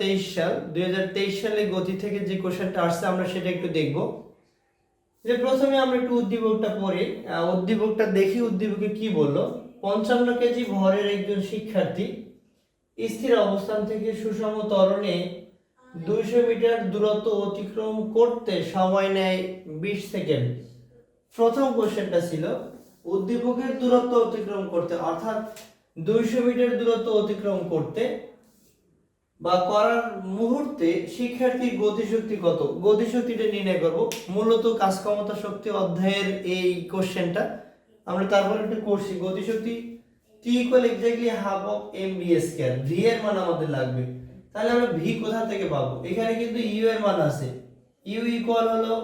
তেইশ সাল, দুই সালে গতি থেকে যে কোশ্চেনটা আসছে, আমরা সেটা একটু দেখব। যে প্রথমে আমরা একটু উদ্দীপকটা পড়ি। উদ্দীপকটা দেখি উদ্দীপকে কি বলল? পঞ্চান্ন কেজি ভরের একজন শিক্ষার্থী স্থির অবস্থান থেকে সুষম ত্বরণে দুইশো মিটার দূরত্ব অতিক্রম করতে সময় নেয় বিশ সেকেন্ড। প্রথম কোশ্চেনটা ছিল, উদ্দীপকের দূরত্ব অতিক্রম করতে, অর্থাৎ দুইশো মিটার দূরত্ব অতিক্রম করতে বা করার মুহূর্তে শিক্ষার্থীর গতিশক্তি কত? গতিশক্তিটা নির্ণয় করব। মূলত কাজ ক্ষমতা শক্তি অধ্যায়ের এই কোশ্চেনটা আমরা তারপর একটু করছি। গতিশক্তি টি equal exactly half of M V square V এর মান আমাদের লাগবে। তাহলে আমরা ভি কোথা থেকে পাবো? এখানে কিন্তু ইউ এর মান আছে। ইউ ইকুয়াল হলো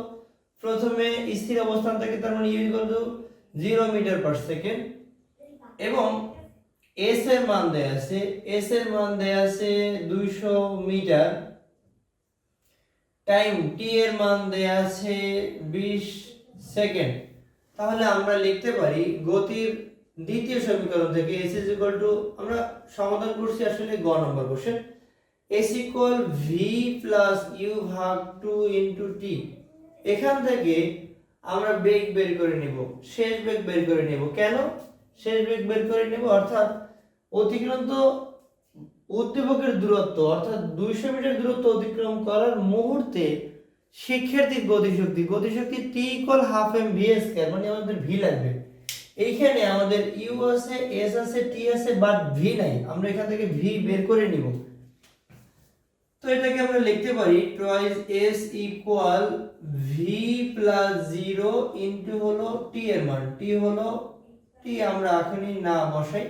প্রথমে স্থির অবস্থান থেকে, তার মানে U equal to zero metre per second এবং এস এর মান দেয়া আছে এস এর মান দেয়া আছে দুইশো মিটার। টাইম টি এর মান দেয়া আছে বিশ সেকেন্ড। তাহলে আমরা লিখতে পারি গতির দ্বিতীয় সমীকরণ থেকে এস ইজ ইকুয়াল টু আমরা সমাধান করছি আসলে গ নম্বর question S equal V plus U ভাগ টু ইন্টু টি এখান থেকে আমরা বেগ বের করে নেব, শেষ বেগ বের করে নেব। কেন? শেষ বেগ বের করে নেব, অর্থাৎ অতিক্রান্ত উদ্দীপকের দূরত্ব, অর্থাৎ দুইশো মিটার দূরত্ব অতিক্রম করার মুহূর্তে শিক্ষার্থীর গতিশক্তি গতিশক্তি টি equal half M V square মানে আমাদের ভি লাগবে। এইখানে আমাদের ইউ আছে এস আছে টি আছে বাট ভি নাই। আমরা এখান থেকে ভি বের করে নিব। তো এটাকে আমরা লিখতে পারি toys S equal V plus zero into হলো টি এর মান। টি হলো টি আমরা এখনই না বসাই।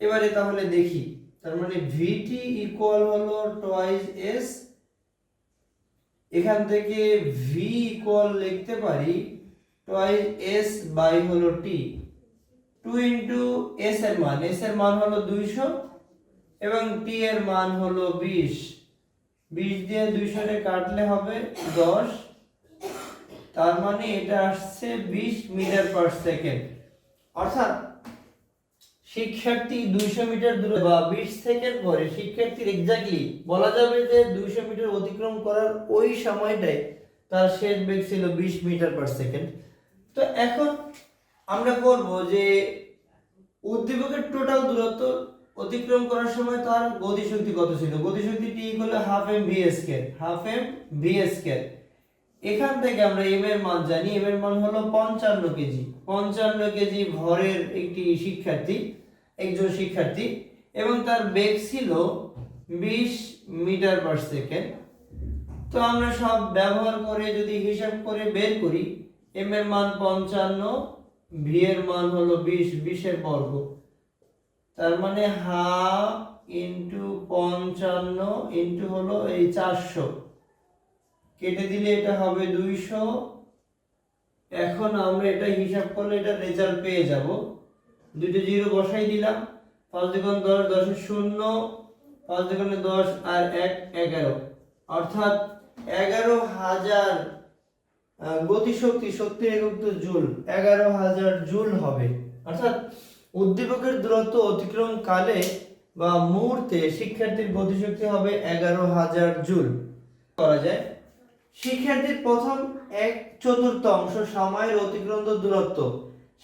এবারে তাহলে দেখি, তার মানে ভিটি ইকুয়াল হলো টয়েস এস এখান থেকে ভি ইকুয়াল লিখতে পারি টয়েস এস বাই হলো টি টু ইন্টু এস এর মান এস এর মান হলো দুইশো এবং টি এর মান হলো বিশ। বিশ দিয়ে দুইশোরে কাটলে হবে দশ, তার মানে এটা আসছে বিশ মিটার পার সেকেন্ড অর্থাৎ শিক্ষার্থী দুইশো মিটার দূরে বা বিশ সেকেন্ড পরে শিক্ষার্থীর এক্স্যাক্টলি বলা যাবে যে দুইশো মিটার অতিক্রম করার ওই সময়টায় তার শেষ বেগ ছিল বিশ মিটার পার সেকেন্ড তো এখন আমরা করব যে উদ্দীপকের টোটাল দূরত্ব অতিক্রম করার সময় তার গতিশক্তি কত ছিল? গতিশক্তি টি হলো half M V square half M V square এখান থেকে আমরা এম এর মান জানি এম এর মান হলো পঞ্চান্ন কেজি। পঞ্চান্ন কেজি ভরের একটি শিক্ষার্থী। একজন শিক্ষার্থী এবং তার বেগ ছিল বিশ মিটার পার সেকেন্ড তো আমরা সব ব্যবহার করে যদি হিসাব করে বের করি এম এর মান পঞ্চান্ন ভি এর মান হলো বিশ বিশের বর্গ। তার মানে হাফ ইন্টু পঞ্চান্ন ইন্টু হলো এই চারশো। কেটে দিলে এটা হবে দুইশো। এখন আমরা এটা হিসাব করলে এটা রেজাল্ট পেয়ে যাব। দুটো জিরো বসাই দিলাম। পাঁচ দুগুণ দশ দশের শূন্য। পাঁচ দুগুণে দশ আর এক, এগারো। অর্থাৎ এগারো হাজার গতিশক্তি শক্তির একক তো জুল। এগারো হাজার জুল হবে। অর্থাৎ উদ্দীপকের দূরত্ব অতিক্রম কালে বা মুহূর্তে শিক্ষার্থীর গতিশক্তি হবে এগারো হাজার জুল। করা যায়। শিক্ষার্থীর প্রথম এক চতুর্থ অংশ সময়ের অতিক্রান্ত দূরত্ব।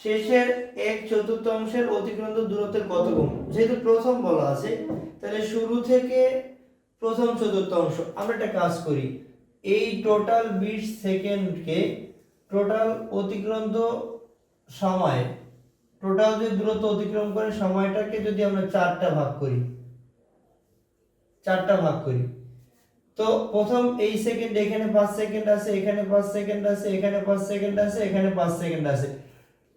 শেষের এক চতুর্থ অংশের অতিক্রান্ত দূরত্বের কত গুণ যেহেতু প্রথম বলা আছে, তাহলে শুরু থেকে প্রথম চতুর্থ অংশ, আমরা একটা কাজ করি। এই টোটাল বিশ সেকেন্ডকে টোটাল অতিক্রান্ত সময় টোটাল যে দূরত্ব অতিক্রম করে সময়টাকে যদি আমরা চারটা ভাগ করি, চারটা ভাগ করি, তো প্রথম এই সেকেন্ড এখানে পাঁচ সেকেন্ড আছে, এখানে পাঁচ সেকেন্ড আছে, এখানে পাঁচ সেকেন্ড আছে, এখানে পাঁচ সেকেন্ড আছে।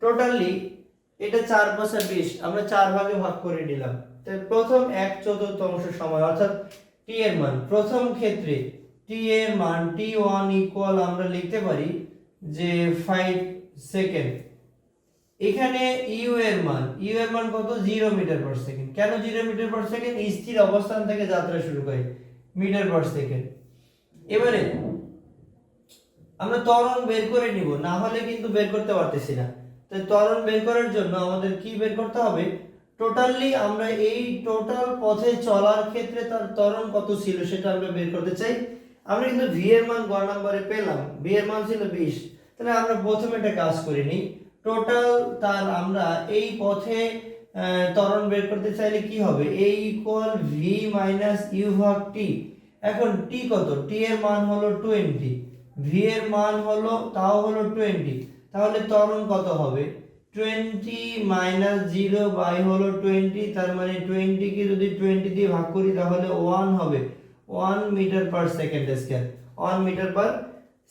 টোটালি এটা চার পাঁচা বিশ, আমরা চার ভাগে ভাগ করে নিলাম। প্রথম এক চতুর্থাংশ সময়, অর্থাৎ টি এর মান। প্রথম ক্ষেত্রে টি এর মান টি ওয়ান ইকুয়াল আমরা লিখতে পারি যে ফাইভ সেকেন্ড এখানে ইউ এর মান ইউ এর মান কত? জিরো মিটার পার সেকেন্ড কেন জিরো মিটার পার সেকেন্ড স্থির অবস্থান থেকে যাত্রা শুরু করে মিটার পার সেকেন্ড এবারে আমরা ত্বরণ বের করে নিব, না হলে কিন্তু বের করতে পারতেছি না। ত্বরণ বের করার জন্য আমাদের কি বের করতে হবে? টোটালি আমরা এই টোটাল পথে চলার ক্ষেত্রে তার ত্বরণ কত ছিল সেটা আমরা বের করতে চাই। আমরা কিন্তু ভি এর মান গ নম্বরে পেলাম। ভি এর মান ছিল বিশ। তাহলে আমরা প্রথমে একটা কাজ করে নিই। টোটাল তার আমরা এই পথে ত্বরণ বের করতে চাইলে কি হবে? A equal V minus U ভাগ টি এখন টি কত? টি এর মান হলো টোয়েন্টি ভি এর মান হলো, তাও হলো টোয়েন্টি তাহলে ত্বরণ কত হবে? টোয়েন্টি মাইনাস জিরো বাই হলো টোয়েন্টি তার মানে টোয়েন্টিকে যদি টোয়েন্টি দিয়ে ভাগ করি তাহলে ওয়ান হবে। One metre per second square one metre per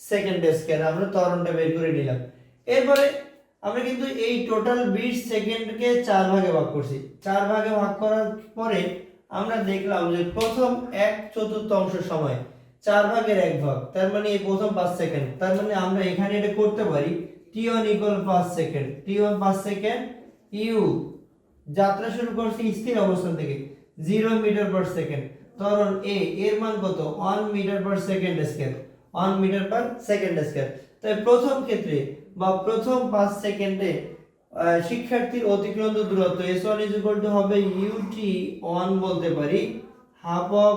second square আমরা ত্বরণটা বের করে নিলাম। এরপরে আমরা কিন্তু এই টোটাল বিশ সেকেন্ডকে চার ভাগে ভাগ করছি। চার ভাগে ভাগ করার পরে আমরা দেখলাম যে প্রথম এক চতুর্থাংশ সময়, চার ভাগের এক ভাগ, তার মানে এই প্রথম পাঁচ সেকেন্ড তার মানে আমরা এখানে এটা করতে পারি। টি ওয়ান ইকুয়াল পাঁচ সেকেন্ড টি ওয়ান পাঁচ সেকেন্ড ইউ, যাত্রা শুরু করছি স্থির অবস্থান থেকে জিরো মিটার পার সেকেন্ড ধরুন এ এর মান কত? One metre per second square one metre per second square তাই প্রথম ক্ষেত্রে বা প্রথম পাঁচ সেকেন্ডে শিক্ষার্থীর অতিক্রান্ত দূরত্ব S one is equal to হবে ইউটি ওয়ান বলতে পারি half of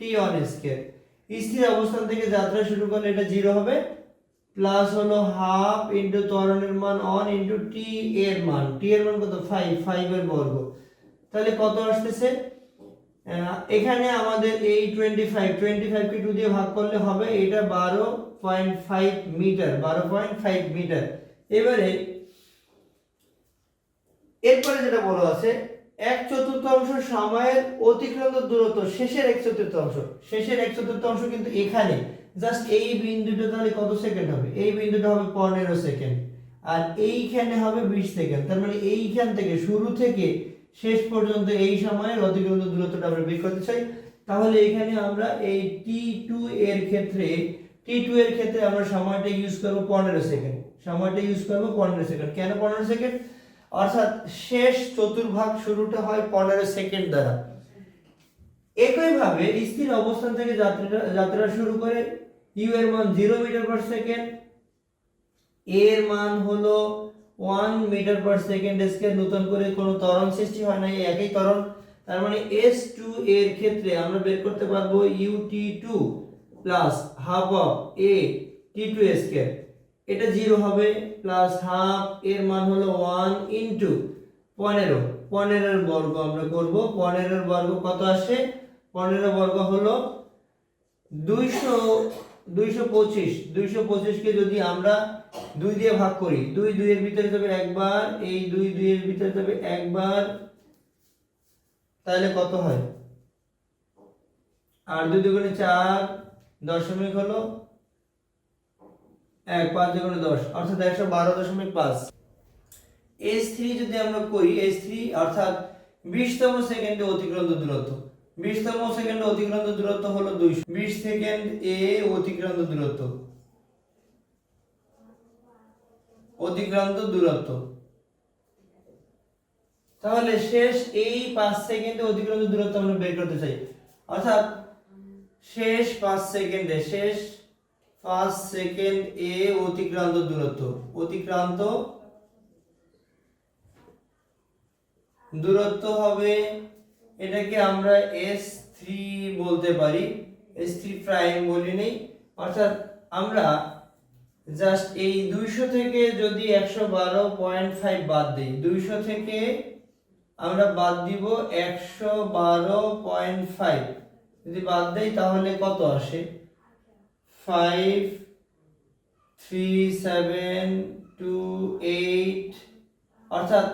T one square স্থির অবস্থান থেকে যাত্রা শুরু করলে এটা জিরো হবে প্লাস হলো হাফ ইন্টু ত্বরণের মান অন ইন্টু টি এর মান। টি এর মান কত? ফাইভ ফাইভ এর বর্গ। তাহলে কত আসতেছে? এখানে আমাদের এই টোয়েন্টি ফাইভ টোয়েন্টি ফাইভকে টু দিয়ে ভাগ করলে হবে এটা বারো পয়েন্ট ফাইভ মিটার বারো পয়েন্ট ফাইভ মিটার এবারে, এরপরে যেটা বলা আছে, এক চতুর্থাংশ সময়ের অতিক্রান্ত দূরত্ব শেষের এক চতুর্থাংশ শেষের এক চতুর্থাংশ কিন্তু এখানে। জাস্ট এই বিন্দুটা তাহলে কত সেকেন্ড হবে? এই বিন্দুটা হবে পনেরো সেকেন্ড আর এইখানে হবে বিশ সেকেন্ড তার মানে এইখান থেকে, শুরু থেকে শেষ পর্যন্ত এই সময়ের অতিক্রান্ত দূরত্বটা আমরা বের করতে চাই। তাহলে এখানে আমরা এই টি টু এর ক্ষেত্রে টি টু এর ক্ষেত্রে আমরা সময়টা ইউজ করব পনেরো সেকেন্ড সময়টা ইউজ করব পনেরো সেকেন্ড কেন পনেরো সেকেন্ড অর্থাৎ শেষ চতুর্ভাগ শুরুটা হয় পনেরো সেকেন্ড দ্বারা। একইভাবে স্থির অবস্থান থেকে যাত্রা যাত্রা শুরু করে ইউ এর মান জিরো মিটার পার সেকেন্ড এর মান হলো one metre per second square, নতুন করে কোনো ত্বরণ সৃষ্টি হয় না একই ত্বরণ। তার মানে এস টু এর ক্ষেত্রে আমরা বের করতে পারব U T two plus half of A T two square. এটা জিরো হবে প্লাস হাফ এর মান হলো ওয়ান ইন্টু পনেরো। পনেরোর বর্গ আমরা করব, পনেরোর বর্গ কত আসে? পনেরো বর্গ হলো দুইশো দুইশো পঁচিশ, দুইশো পঁচিশকে যদি আমরা দুই দিয়ে ভাগ করি, দুই দুইয়ের ভিতরে যাবে একবার, এই দুই দুইয়ের ভিতরে যাবে একবার, তাহলে কত হয়? আর দুই দুগুণে চার, দশমিক হলো এক, পাঁচ দুগুণে দশ, অর্থাৎ একশো বারো দশমিক পাঁচ। এস থ্রি যদি আমরা করি, এস থ্রি অর্থাৎ বিশতম সেকেন্ডে অতিক্রান্ত দূরত্ব। বিশতম সেকেন্ডে অতিক্রান্ত দূরত্ব হলো দুইশো। বিশ সেকেন্ড এ অতিক্রান্ত দূরত্ব। অতিক্রান্ত দূরত্ব। তাহলে শেষ এই পাঁচ সেকেন্ডে অতিক্রান্ত দূরত্ব আমরা বের করতে চাই। অর্থাৎ শেষ পাঁচ সেকেন্ডে, শেষ পাঁচ সেকেন্ড এ অতিক্রান্ত দূরত্ব। অতিক্রান্ত দূরত্ব হবে এটাকে আমরা এস থ্রি বলতে পারি। এস থ্রি প্রাইম বলি নেই। অর্থাৎ আমরা জাস্ট এই দুইশো থেকে যদি একশো বারো পয়েন্ট ফাইভ বাদ দিই, দুইশো থেকে আমরা বাদ দিব একশো বারো পয়েন্ট ফাইভ যদি বাদ দেই, তাহলে কত আসে? Five three seven two eight অর্থাৎ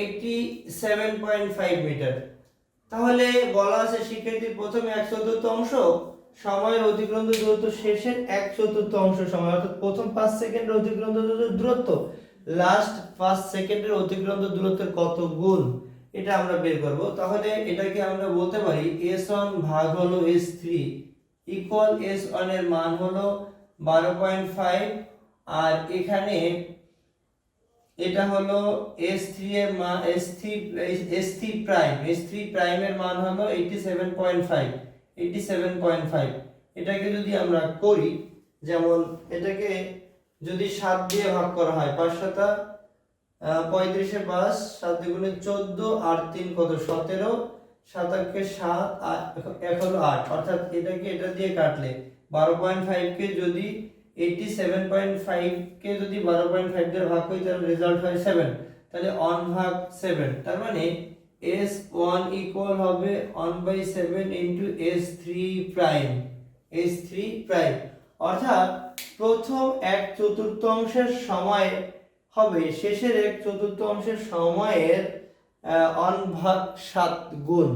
eighty seven point five metre তাহলে বলা আছে শিক্ষার্থীর প্রথমে এক চতুর্থ অংশ, সময়ের অতিক্রান্ত দূরত্ব শেষের এক চতুর্থ অংশ সময়, অর্থাৎ প্রথম পাঁচ সেকেন্ডের অতিক্রান্ত দূরত্ব। লাস্ট পাঁচ সেকেন্ডের অতিক্রান্ত দূরত্বের কত গুণ? এটা আমরা বের করব। তাহলে এটাকে আমরা বলতে পারি এস ওয়ান ভাগ হলো এস থ্রি ইকুয়াল এস ওয়ানের মান হলো বারো পয়েন্ট ফাইভ আর এখানে এটা হলো এস থ্রি এর মান S three S three prime S three প্রাইমের মান হলো eighty seven point five eighty seven point five এটাকে যদি আমরা করি, যেমন এটাকে যদি সাত দিয়ে ভাগ করা হয়, পাঁচ সাতা পঁয়ত্রিশে পাঁচ, সাত দুগুণে চোদ্দ আর তিন কত? সতেরো সাতাশকে সাত আর এক হলো আট। অর্থাৎ এটাকে এটা দিয়ে কাটলে, বারো পয়েন্ট ফাইভকে যদি এইটি সেভেন পয়েন্ট ফাইভকে যদি বারো পয়েন্ট ফাইভ দিয়ে ভাগ করি, তাহলে রেজাল্ট হয় সেভেন তাহলে অন ভাগ সেভেন তার মানে এস ওয়ান ইকুয়াল হবে one by seven into S three prime S three prime অর্থাৎ প্রথম এক চতুর্থাংশের সময় হবে, শেষের এক চতুর্থাংশের সময়ের অন ভাগ সাত গুণ।